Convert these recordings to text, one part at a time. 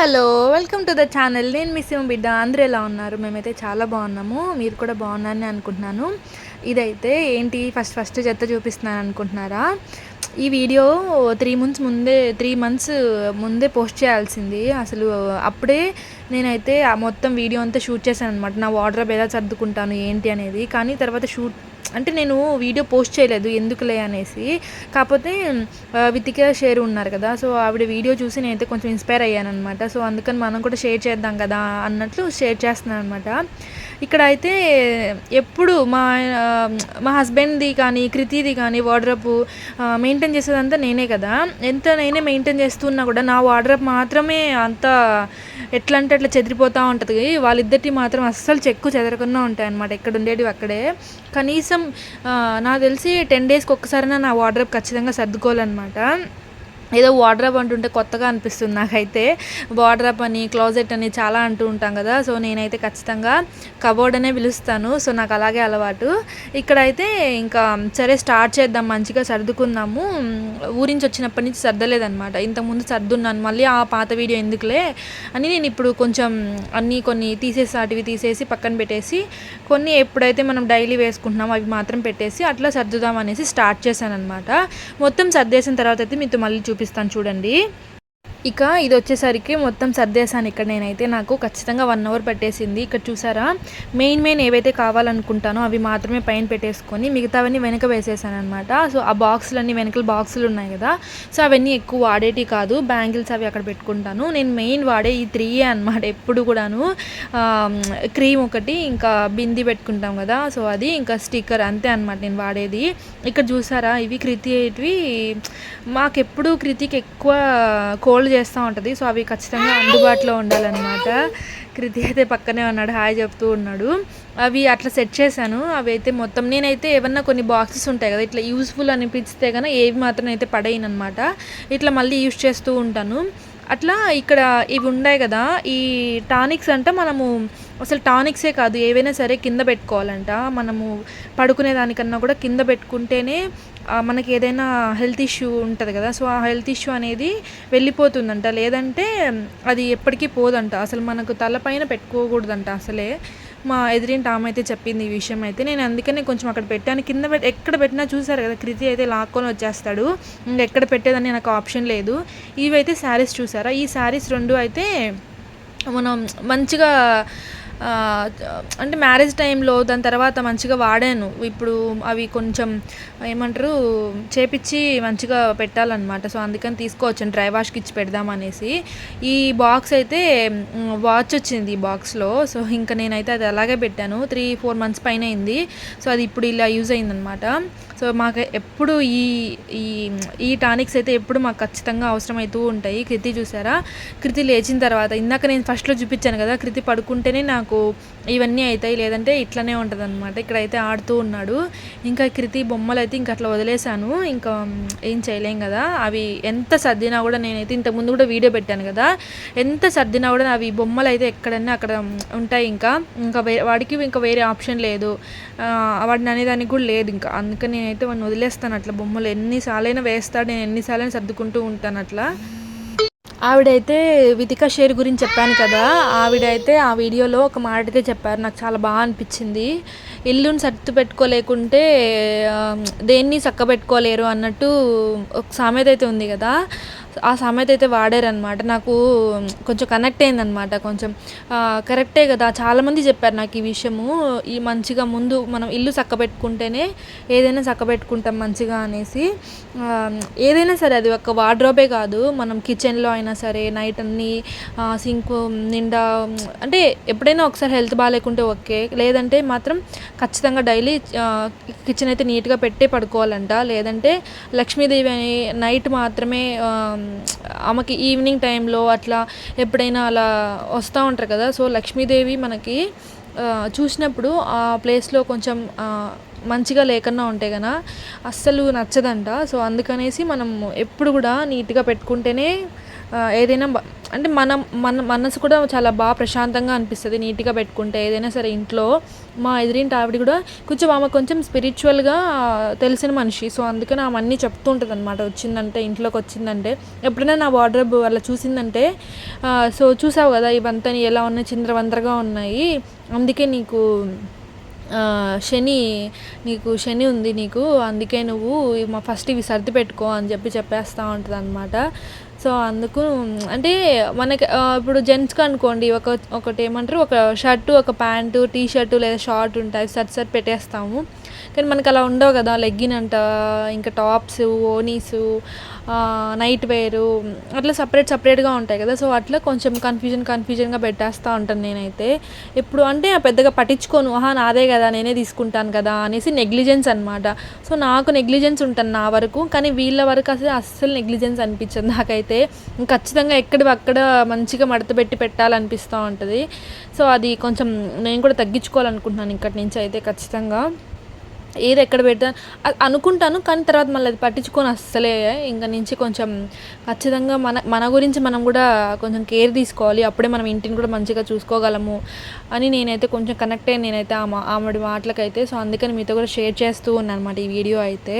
Hello welcome to the channel. నేను మిస్ ఏం బిడ్డ. అందరూ ఎలా ఉన్నారు? మేమైతే చాలా బాగున్నాము. మీరు కూడా బాగున్నారని అనుకుంటున్నాను. ఇదైతే ఏంటి? ఫస్ట్ ఫస్ట్ చెత్త చూపిస్తున్నాను అనుకుంటున్నారా? ఈ వీడియో త్రీ మంత్స్ ముందే త్రీ మంత్స్ ముందే పోస్ట్ చేయాల్సింది. అసలు అప్పుడే నేనైతే ఆ మొత్తం వీడియో అంతా షూట్ చేశాను అనమాట నా వాటర్ ఎలా సర్దుకుంటాను ఏంటి అనేది. కానీ తర్వాత షూట్ అంటే నేను వీడియో పోస్ట్ చేయలేదు ఎందుకులే అనేసి. కాకపోతే వితిక షేర్ ఉన్నారు కదా సో ఆవిడ వీడియో చూసి నేనైతే కొంచెం ఇన్స్పైర్ అయ్యాను అనమాట సో అందుకని మనం కూడా షేర్ చేద్దాం కదా అన్నట్లు షేర్ చేస్తున్నాను అనమాట ఇక్కడ అయితే ఎప్పుడు మా మా హస్బెండ్ది కానీ కృతిది కానీ వార్డ్రప్ మెయింటైన్ చేసేదంతా నేనే కదా. ఎంత నేనే మెయింటైన్ చేస్తున్నా కూడా నా వార్డ్రప్ మాత్రమే అంత ఎట్లా అంటే అట్లా చెదిరిపోతూ ఉంటుంది. వాళ్ళిద్దరికి మాత్రం అస్సలు చెక్కు చెదరకుండా ఉంటాయి అనమాట ఎక్కడ ఉండేటివి అక్కడే. కనీసం నాకు తెలిసి టెన్ డేస్కి ఒక్కసారైనా నా వార్డ్రప్ ఖచ్చితంగా సర్దుకోవాలన్నమాట. ఏదో వార్డ్రప్ అంటుంటే కొత్తగా అనిపిస్తుంది నాకైతే. వార్డ్రప్ అని క్లాజెట్ అని చాలా అంటూ ఉంటాం కదా. సో నేనైతే ఖచ్చితంగా కబోర్డ్ అనే పిలుస్తాను. సో నాకు అలాగే అలవాటు. ఇక్కడైతే ఇంకా సరే స్టార్ట్ చేద్దాం. మంచిగా సర్దుకుందాము. ఊరించి వచ్చినప్పటి నుంచి సర్దలేదనమాట ఇంతకుముందు సర్దున్నాను. మళ్ళీ ఆ పాత వీడియో ఎందుకులే అని నేను ఇప్పుడు కొంచెం అన్నీ కొన్ని తీసేసి వాటివి తీసేసి పక్కన పెట్టేసి కొన్ని ఎప్పుడైతే మనం డైలీ వేసుకుంటున్నామో అవి మాత్రం పెట్టేసి అట్లా సర్దుదాం అనేసి స్టార్ట్ చేశాను అనమాట మొత్తం సర్దేసిన తర్వాత అయితే మీతో మళ్ళీ చూపిస్తాను చూడండి. ఇక ఇది వచ్చేసరికి మొత్తం సర్దేశాను. ఇక్కడ నేనైతే నాకు ఖచ్చితంగా వన్ అవర్ పట్టేసింది. ఇక్కడ చూసారా? మెయిన్ మెయిన్ ఏవైతే కావాలనుకుంటానో అవి మాత్రమే పైన పెట్టేసుకొని మిగతావన్నీ వెనక వేసేసాను అనమాట సో ఆ బాక్సులన్నీ వెనకల బాక్సులు ఉన్నాయి కదా. సో అవన్నీ ఎక్కువ వాడేటి కాదు. బ్యాంగిల్స్ అవి అక్కడ పెట్టుకుంటాను. నేను మెయిన్ వాడే ఈ త్రీ అనమాట ఎప్పుడు కూడాను. క్రీమ్ ఒకటి ఇంకా బింది పెట్టుకుంటాం కదా. సో అది ఇంకా స్టిక్కర్ అంతే అనమాట నేను వాడేది. ఇక్కడ చూసారా? ఇవి కృతి మాకెప్పుడు కృతికి ఎక్కువ కోల్డ్ చేస్తూ ఉంటుంది. సో అవి ఖచ్చితంగా అందుబాటులో ఉండాలన్నమాట. కృతి అయితే పక్కనే ఉన్నాడు హాయ్ చెప్తూ ఉన్నాడు. అవి అట్లా సెట్ చేశాను. అవి అయితే మొత్తం నేనైతే ఏమన్నా కొన్ని బాక్సెస్ ఉంటాయి కదా ఇట్లా యూస్ఫుల్ అనిపిస్తే కనుక ఏవి మాత్రం అయితే పడేయను అనమాట ఇట్లా మళ్ళీ యూస్ చేస్తూ ఉంటాను. అట్లా ఇక్కడ ఇవి ఉన్నాయి కదా ఈ టానిక్స్ అంటే మనము అసలు టానిక్సే కాదు ఏవైనా సరే కింద పెట్టుకోవాలంట. మనము పడుకునే దానికన్నా కూడా కింద పెట్టుకుంటేనే మనకి ఏదైనా హెల్త్ ఇష్యూ ఉంటుంది కదా సో ఆ హెల్త్ ఇష్యూ అనేది వెళ్ళిపోతుందంట. లేదంటే అది ఎప్పటికీ పోదంట. అసలు మనకు తలపైన పెట్టుకోకూడదంట అసలే. మా ఎదిరింటి ఆమె అయితే చెప్పింది ఈ విషయం అయితే. నేను అందుకనే కొంచెం అక్కడ పెట్టాను. కింద ఎక్కడ పెట్టినా చూసారు కదా కృతి అయితే లాక్కొని వచ్చేస్తాడు. ఇంకా ఎక్కడ పెట్టేదని నాకు ఆప్షన్ లేదు. ఇవైతే శారీస్ చూసారా? ఈ శారీస్ రెండు అయితే మనం మంచిగా అంటే మ్యారేజ్ టైంలో దాని తర్వాత మంచిగా వాడాను. ఇప్పుడు అవి కొంచెం ఏమంటారు చేపించి మంచిగా పెట్టాలన్నమాట. సో అందుకని తీసుకోవచ్చాను డ్రై వాష్కి ఇచ్చి పెడదామనేసి ఈ బాక్స్ అయితే వాచ్ వచ్చింది ఈ బాక్స్లో. సో ఇంకా నేనైతే అది అలాగే పెట్టాను. త్రీ ఫోర్ మంత్స్ పైన అయింది. సో అది ఇప్పుడు ఇలా యూజ్ అయిందనమాట సో మాకు ఎప్పుడు ఈ ఈ ఈ టానిక్స్ అయితే ఎప్పుడు మాకు ఖచ్చితంగా అవసరమవుతూ ఉంటాయి. కృతి చూసారా? కృతి లేచిన తర్వాత ఇందాక నేను ఫస్ట్లో చూపించాను కదా కృతి పడుకుంటేనే నాకు ఇవన్నీ అవుతాయి లేదంటే ఇట్లనే ఉంటుంది అనమాట ఇక్కడైతే ఆడుతూ ఉన్నాడు. ఇంకా కృతి బొమ్మలు అయితే ఇంకా అట్లా వదిలేశాను. ఇంకా ఏం చేయలేం కదా. అవి ఎంత సర్దినా కూడా నేనైతే ఇంతకుముందు కూడా వీడియో పెట్టాను కదా. ఎంత సర్దినా కూడా అవి బొమ్మలు అయితే ఎక్కడన్నా అక్కడ ఉంటాయి ఇంకా. ఇంకా వే వాడికి ఇంకా వేరే ఆప్షన్ లేదు. వాడిని అనేదానికి కూడా లేదు ఇంకా. అందుకని నేనైతే వాడిని వదిలేస్తాను అట్లా బొమ్మలు. ఎన్నిసార్లైనా వేస్తాడు నేను ఎన్నిసార్లైనా సర్దుకుంటూ ఉంటాను అట్లా. ఆవిడైతే వితికా షేర్ గురించి చెప్పాను కదా. ఆవిడైతే ఆ వీడియోలో ఒక మాట అయితే చెప్పారు. నాకు చాలా బాగా అనిపించింది. ఇల్లుని సర్దు పెట్టుకోలేకుంటే దేన్ని చక్క పెట్టుకోలేరు అన్నట్టు ఒక సామెత అయితే ఉంది కదా. ఆ సామెత అయితే వాడారనమాట నాకు కొంచెం కనెక్ట్ అయిందనమాట కొంచెం కరెక్టే కదా. చాలామంది చెప్పారు నాకు ఈ విషయము. ఈ మంచిగా ముందు మనం ఇల్లు చక్క పెట్టుకుంటేనే ఏదైనా చక్క పెట్టుకుంటాం మంచిగా అనేసి. ఏదైనా సరే అది ఒక వార్డ్రోబే కాదు. మనం కిచెన్లో అయినా సరే నైట్ అన్ని సింక్ నిండా అంటే ఎప్పుడైనా ఒకసారి హెల్త్ బాగాలేకుంటే ఓకే. లేదంటే మాత్రం ఖచ్చితంగా డైలీ కిచెన్ అయితే నీట్గా పెట్టే పడుకోవాలంట. లేదంటే లక్ష్మీదేవి అని నైట్ మాత్రమే ఆమెకి ఈవినింగ్ టైంలో అట్లా ఎప్పుడైనా అలా వస్తూ ఉంటారు కదా సో లక్ష్మీదేవి మనకి చూసినప్పుడు ఆ ప్లేస్లో కొంచెం మంచిగా లేకుండా ఉంటే కదా అస్సలు నచ్చదంట. సో అందుకనేసి మనం ఎప్పుడు కూడా నీట్గా పెట్టుకుంటేనే ఏదైనా అంటే మనం మన మనసు కూడా చాలా బాగా ప్రశాంతంగా అనిపిస్తుంది నీట్గా పెట్టుకుంటే. ఏదైనా సరే ఇంట్లో మా ఎదిరింటి ఆవిడ కూడా కొంచెం ఆమె కొంచెం స్పిరిచువల్గా తెలిసిన మనిషి. సో అందుకని ఆమె అన్నీ చెప్తూ ఉంటుంది అనమాట వచ్చిందంటే ఇంట్లోకి వచ్చిందంటే. ఎప్పుడైనా నా వార్డ్రోబ్ అలా చూసిందంటే సో చూసావు కదా ఇవంతా ఎలా ఉన్నాయి చింద్రవందరగా ఉన్నాయి. అందుకే నీకు శని నీకు శని ఉంది నీకు. అందుకే నువ్వు మా ఫస్ట్ ఇవి సర్ది పెట్టుకో అని చెప్పి చెప్పేస్తూ ఉంటుంది అనమాట సో అందుకు అంటే మనకి ఇప్పుడు జెంట్స్కి అనుకోండి ఒక ఒకటి ఏమంటారు ఒక షర్టు ఒక ప్యాంటు టీ షర్టు లేదా షార్ట్ ఉంటాయి సర్ట్ సర్ట్ పెట్టేస్తాము. కానీ మనకు అలా ఉండవు కదా లెగ్గిన్ అంట ఇంకా టాప్స్ ఓనీసు నైట్ వేరు అట్లా సపరేట్ సపరేట్గా ఉంటాయి కదా. సో అట్లా కొంచెం కన్ఫ్యూజన్ కన్ఫ్యూజన్గా పెట్టేస్తూ ఉంటాను నేనైతే. ఇప్పుడు అంటే పెద్దగా పట్టించుకోను ఆహా నాదే కదా నేనే తీసుకుంటాను కదా అనేసి నెగ్లిజెన్స్ అనమాట సో నాకు నెగ్లిజెన్స్ ఉంటుంది నా వరకు కానీ వీళ్ళ వరకు అసలు అస్సలు నెగ్లిజెన్స్ అనిపించదు నాకైతే. ఖచ్చితంగా ఎక్కడ అక్కడ మంచిగా మడత పెట్టి పెట్టాలనిపిస్తూ ఉంటుంది. సో అది కొంచెం నేను కూడా తగ్గించుకోవాలనుకుంటున్నాను ఇక్కడి నుంచి అయితే ఖచ్చితంగా. ఏది ఎక్కడ పెడతా అనుకుంటాను కానీ తర్వాత మళ్ళీ అది పట్టించుకొని అస్సలే. ఇంకా నుంచి కొంచెం ఖచ్చితంగా మన మన గురించి మనం కూడా కొంచెం కేర్ తీసుకోవాలి. అప్పుడే మనం ఇంటిని కూడా మంచిగా చూసుకోగలము అని నేనైతే కొంచెం కనెక్ట్ అయ్యి నేనైతే ఆమె ఆమెడి మాటలకైతే. సో అందుకని మీతో కూడా షేర్ చేస్తూ ఉన్నాను అనమాట ఈ వీడియో అయితే.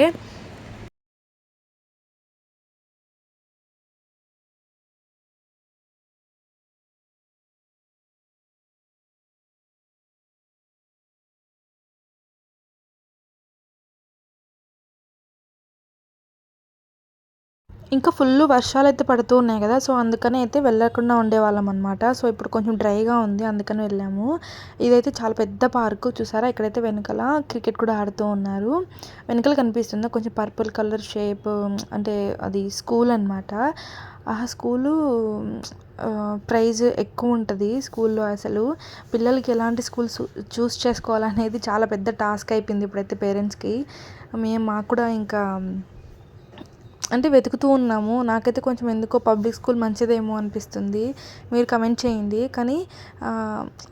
ఇంకా ఫుల్ వర్షాలు అయితే పడుతూ ఉన్నాయి కదా సో అందుకని అయితే వెళ్ళకుండా ఉండేవాళ్ళం అనమాట సో ఇప్పుడు కొంచెం డ్రైగా ఉంది అందుకని వెళ్ళాము. ఇదైతే చాలా పెద్ద పార్కు చూసారా? ఇక్కడైతే వెనకాల క్రికెట్ కూడా ఆడుతూ ఉన్నారు. వెనకాల కనిపిస్తుంది కొంచెం పర్పుల్ కలర్ షేప్ అంటే అది స్కూల్ అనమాట ఆ స్కూలు ప్రైజ్ ఎక్కువ ఉంటుంది స్కూల్లో అసలు. పిల్లలకి ఎలాంటి స్కూల్స్ చూస్ చేసుకోవాలనేది చాలా పెద్ద టాస్క్ అయిపోయింది ఇప్పుడైతే పేరెంట్స్కి. మేము మాకు కూడా ఇంకా అంటే వెతుకుతూ ఉన్నాము. నాకైతే కొంచెం ఎందుకో పబ్లిక్ స్కూల్ మంచిదేమో అనిపిస్తుంది. మీరు కమెంట్ చేయండి. కానీ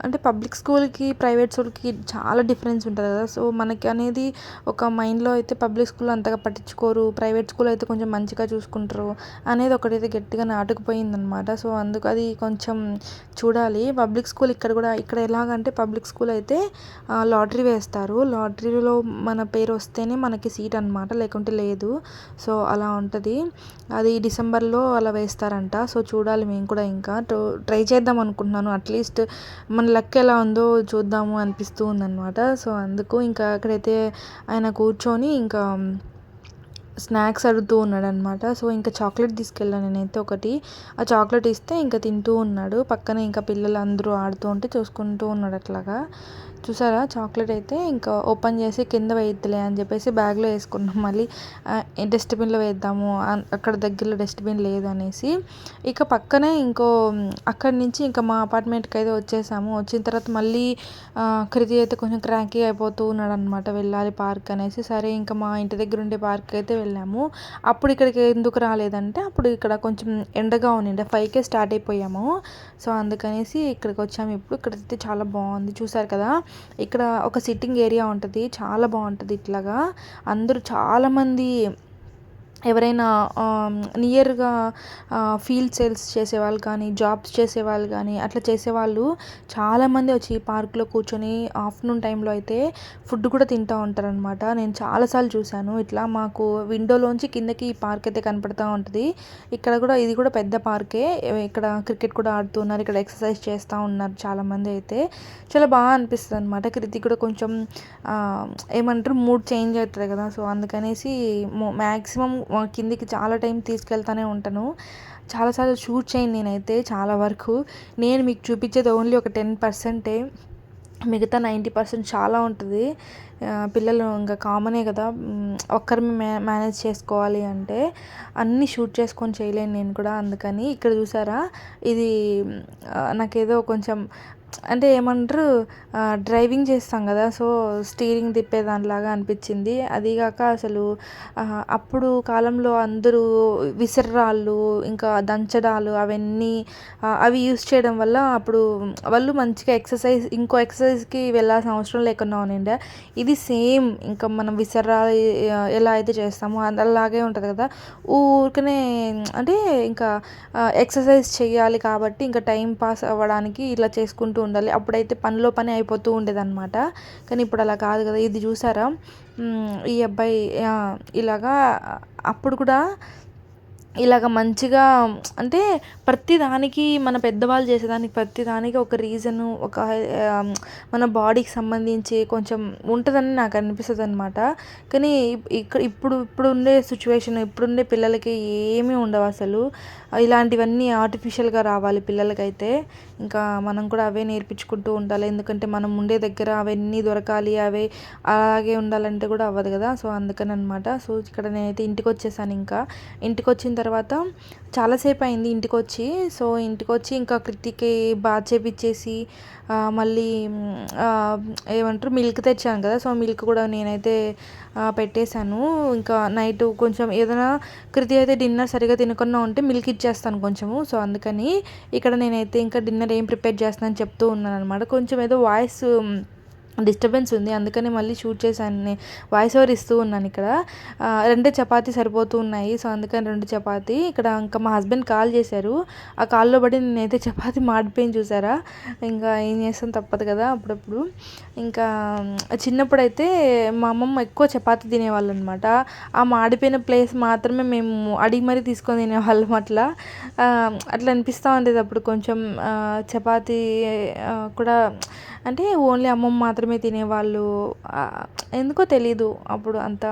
అంటే పబ్లిక్ స్కూల్కి ప్రైవేట్ స్కూల్కి చాలా డిఫరెన్స్ ఉంటుంది కదా. సో మనకి అనేది ఒక మైండ్లో అయితే పబ్లిక్ స్కూల్ అంతగా పట్టించుకోరు. ప్రైవేట్ స్కూల్ అయితే కొంచెం మంచిగా చూసుకుంటారు అనేది ఒకటైతే గట్టిగా నాటుకుపోయిందనమాట సో అందుకు అది కొంచెం చూడాలి. పబ్లిక్ స్కూల్ ఇక్కడ కూడా ఇక్కడ ఎలాగంటే పబ్లిక్ స్కూల్ అయితే లాటరీ వేస్తారు. లాటరీలో మన పేరు వస్తేనే మనకి సీట్ అనమాట లేకుంటే లేదు. సో అలా ఉంటుంది అది డిసెంబర్లో అలా వేస్తారంట. సో చూడాలి మేము కూడా ఇంకా. ట్రై చేద్దాం అనుకుంటున్నాను. అట్లీస్ట్ మన లక్ ఎలా ఉందో చూద్దాము అనిపిస్తూ ఉందన్నమాట. సో అందుకు ఇంకా అక్కడైతే ఆయన కూర్చొని ఇంకా స్నాక్స్ అడుగుతూ ఉన్నాడు అనమాట సో ఇంకా చాక్లెట్ తీసుకెళ్ళాను నేనైతే ఒకటి. ఆ చాక్లెట్ ఇస్తే ఇంకా తింటూ ఉన్నాడు. పక్కన ఇంకా పిల్లలు అందరూ ఆడుతూ ఉంటే చూసుకుంటూ ఉన్నాడు అట్లాగా. చూసారా? చాక్లెట్ అయితే ఇంకా ఓపెన్ చేసి కింద వేయద్దులే అని చెప్పేసి బ్యాగ్లో వేసుకున్నాం. మళ్ళీ డస్ట్బిన్లో వేద్దాము. అక్కడ దగ్గరలో డస్ట్బిన్ లేదు అనేసి ఇక పక్కనే ఇంకో అక్కడి నుంచి ఇంకా మా అపార్ట్మెంట్కి అయితే వచ్చేసాము. వచ్చిన తర్వాత మళ్ళీ కృతి అయితే కొంచెం క్రాంకీ అయిపోతూ ఉన్నాడు అనమాట వెళ్ళాలి పార్క్ అనేసి. సరే ఇంకా మా ఇంటి దగ్గర ఉండే పార్క్ అయితే వెళ్ళాము. అప్పుడు ఇక్కడికి ఎందుకు రాలేదంటే అప్పుడు ఇక్కడ కొంచెం ఎండగా ఉండిండే. ఫైవ్కే స్టార్ట్ అయిపోయాము. సో అందుకనేసి ఇక్కడికి వచ్చాము. ఇప్పుడు ఇక్కడైతే చాలా బాగుంది. చూసారు కదా? ఇక్కడ ఒక సిట్టింగ్ ఏరియా ఉంటుంది. చాలా బాగుంటుంది ఇట్లాగా. అందరూ చాలామంది ఎవరైనా నియర్గా ఫీల్డ్ సేల్స్ చేసేవాళ్ళు కానీ జాబ్స్ చేసేవాళ్ళు కానీ అట్లా చేసేవాళ్ళు చాలామంది వచ్చి ఈ పార్క్లో కూర్చొని ఆఫ్టర్నూన్ టైంలో అయితే ఫుడ్ కూడా తింటూ ఉంటారనమాట నేను చాలాసార్లు చూశాను. ఇట్లా మాకు విండోలోంచి కిందకి ఈ పార్క్ అయితే కనపడుతూ ఉంటుంది. ఇక్కడ కూడా ఇది కూడా పెద్ద పార్కే. ఇక్కడ క్రికెట్ కూడా ఆడుతున్నారు ఇక్కడ ఎక్సర్సైజ్ చేస్తూ ఉన్నారు చాలామంది అయితే. చాలా బాగా అనిపిస్తుంది అనమాట క్రితిక్ కూడా కొంచెం ఏమంటారు మూడ్ చేంజ్ అవుతుంది కదా. సో అందుకనేసి మ్యాక్సిమం కిందికి చాలా టైం తీసుకెళ్తానే ఉంటాను. చాలాసార్లు షూట్ చేయను నేనైతే చాలా వరకు. నేను మీకు చూపించేది ఓన్లీ ఒక టెన్ పర్సెంటే. మిగతా నైంటీ పర్సెంట్ చాలా ఉంటుంది. పిల్లలు ఇంకా కామనే కదా. ఒక్కరి మే మేనేజ్ చేసుకోవాలి అంటే అన్నీ షూట్ చేసుకొని చేయలేను నేను కూడా అందుకని. ఇక్కడ చూసారా? ఇది నాకేదో కొంచెం అంటే ఏమంటారు డ్రైవింగ్ చేస్తాం కదా సో స్టీరింగ్ తిప్పే దానిలాగా అనిపించింది. అదీగాక అసలు అప్పుడు కాలంలో అందరూ విసర్రాళ్ళు ఇంకా దంచడాలు అవన్నీ అవి యూస్ చేయడం వల్ల అప్పుడు వాళ్ళు మంచిగా ఎక్సర్సైజ్ ఇంకో ఎక్సర్సైజ్కి వెళ్ళాల్సిన అవసరం లేకుండా ఉండే ఇది సేమ్ ఇంకా మనం విసర్రాలు ఎలా అయితే చేస్తామో అలాగే ఉంటుంది కదా. ఊరికనే అంటే ఇంకా ఎక్సర్సైజ్ చేయాలి కాబట్టి ఇంకా టైం పాస్ అవ్వడానికి ఇలా చేసుకుంటూ ఉండాలి. అప్పుడైతే పనిలో పని అయిపోతూ ఉండేదన్నమాట. కానీ ఇప్పుడు అలా కాదు కదా. ఇది చూసారా? ఈ అబ్బాయి ఇలాగా అప్పుడు కూడా ఇలాగ మంచిగా అంటే ప్రతి దానికి మన పెద్దవాళ్ళు చేసేదానికి ప్రతి దానికి ఒక రీజను ఒక మన బాడీకి సంబంధించి కొంచెం ఉంటుందని నాకు అనిపిస్తుంది అనమాట కానీ ఇక్కడ ఇప్పుడు ఇప్పుడు ఉండే సిచ్యువేషన్ ఇప్పుడుండే పిల్లలకి ఏమీ ఉండవు అసలు. ఇలాంటివన్నీ ఆర్టిఫిషియల్గా రావాలి పిల్లలకైతే. ఇంకా మనం కూడా అవే నేర్పించుకుంటూ ఉండాలి. ఎందుకంటే మనం ఉండే దగ్గర అవన్నీ దొరకాలి అవే అలాగే ఉండాలంటే కూడా అవ్వదు కదా. సో అందుకని అనమాట సో ఇక్కడ నేనైతే ఇంటికి వచ్చేసాను ఇంకా. ఇంటికి వచ్చిన తర్వాత తర్వాత చాలాసేపు అయింది ఇంటికి వచ్చి సో ఇంటికి వచ్చి ఇంకా కృతికి బాగా చేపించేసి మళ్ళీ ఏమంటారు మిల్క్ తెచ్చాను కదా. సో మిల్క్ కూడా నేనైతే పెట్టేశాను. ఇంకా నైట్ కొంచెం ఏదైనా కృతి అయితే డిన్నర్ సరిగా తినకుండా ఉంటే మిల్క్ ఇచ్చేస్తాను కొంచెము. సో అందుకని ఇక్కడ నేనైతే ఇంకా డిన్నర్ ఏం ప్రిపేర్ చేస్తానని చెప్తూ ఉన్నాను అనమాట కొంచెం ఏదో వాయిస్ డిస్టర్బెన్స్ ఉంది. అందుకని మళ్ళీ షూట్ చేశాను. వాయిస్ ఓవర్ ఇస్తూ ఉన్నాను ఇక్కడ. రెండే చపాతీ సరిపోతూ ఉన్నాయి. సో అందుకని రెండు చపాతీ. ఇక్కడ ఇంకా మా హస్బెండ్ కాల్ చేశారు. ఆ కాల్లో బట్టి నేనైతే చపాతీ మాడిపోయింది చూసారా? ఇంకా ఏం చేస్తాను తప్పదు కదా అప్పుడప్పుడు. ఇంకా చిన్నప్పుడైతే మా అమ్మమ్మ ఎక్కువ చపాతీ తినేవాళ్ళు అనమాట ఆ మాడిపోయిన ప్లేస్ మాత్రమే మేము అడిగి మరీ తీసుకొని తినేవాళ్ళం అట్లా. అట్లా అనిపిస్తూ ఉండేది అప్పుడు కొంచెం. చపాతీ కూడా అంటే ఓన్లీ అమ్మమ్మ మాత్రమే తినేవాళ్ళు ఎందుకో తెలీదు అప్పుడు అంత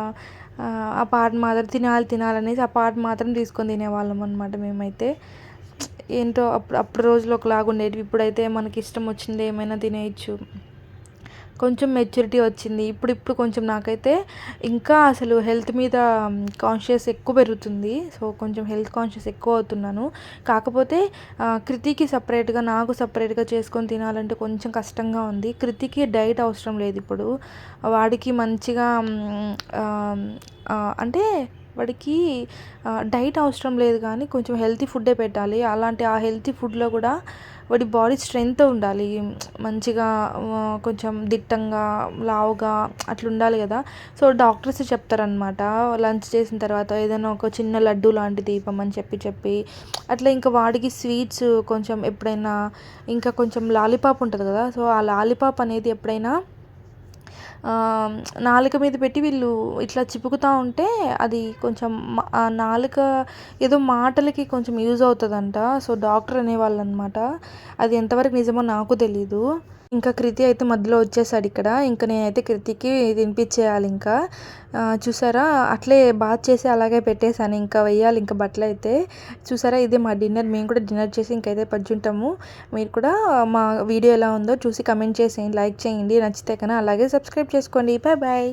ఆ పాట మాత్రం తినాలి తినాలనేసి ఆ పార్ట్ మాత్రం తీసుకొని తినేవాళ్ళం అనమాట మేమైతే. ఏంటో అప్పుడు అప్పుడు రోజులు ఒకలాగా ఉండేవి ఇప్పుడైతే మనకి ఇష్టం వచ్చింది ఏమైనా తినేయచ్చు. కొంచెం మెచ్యూరిటీ వచ్చింది. ఇప్పుడు ఇప్పుడు కొంచెం నాకైతే ఇంకా అసలు హెల్త్ మీద కాన్షియస్ ఎక్కువ పెరుగుతుంది. సో కొంచెం హెల్త్ కాన్షియస్ ఎక్కువ అవుతున్నాను. కాకపోతే కృతికి సపరేట్గా నాకు సపరేట్గా చేసుకొని తినాలంటే కొంచెం కష్టంగా ఉంది. కృతికి డైట్ అవసరం లేదు ఇప్పుడు. వాడికి మంచిగా అంటే వాడికి డైట్ అవసరం లేదు కానీ కొంచెం హెల్తీ ఫుడ్డే పెట్టాలి. అలాంటి ఆ హెల్తీ ఫుడ్లో కూడా వాడి బాడీ స్ట్రెంగ్త్ ఉండాలి. మంచిగా కొంచెం దిట్టంగా లావుగా అట్లా ఉండాలి కదా. సో డాక్టర్స్ చెప్తారనమాట లంచ్ చేసిన తర్వాత ఏదైనా ఒక చిన్న లడ్డు లాంటిది ఇవ్వమని చెప్పి చెప్పి. అట్లా ఇంకా వాడికి స్వీట్స్ కొంచెం ఎప్పుడైనా ఇంకా కొంచెం లాలీపాప్ ఉంటుంది కదా. సో ఆ లాలీపాప్ అనేది ఎప్పుడైనా నాలుక మీద పెట్టి వీళ్ళు ఇట్లా చిపుకుతూ ఉంటే అది కొంచెం నాలుక ఏదో మాటలకి కొంచెం యూజ్ అవుతుందంట. సో డాక్టర్ అనేవాళ్ళు అనమాట అది ఎంతవరకు నిజమో నాకు తెలీదు. ఇంకా కృతి అయితే మధ్యలో వచ్చేసాడు ఇక్కడ. ఇంకా నేనైతే కృతికి తినిపించేయాలి ఇంకా. చూసారా? అట్లే బాత్ చేసి అలాగే పెట్టేశాను. ఇంకా వెయ్యాలి ఇంకా బట్టలు అయితే. చూసారా? ఇదే మా డిన్నర్. మేము కూడా డిన్నర్ చేసి ఇంకైతే పజ్జుంటాము మీరు కూడా మా వీడియో ఎలా ఉందో చూసి కమెంట్ చేసేయండి. లైక్ చేయండి. నచ్చితే కన్నా అలాగే సబ్స్క్రైబ్ చేసుకోండి. Bye bye.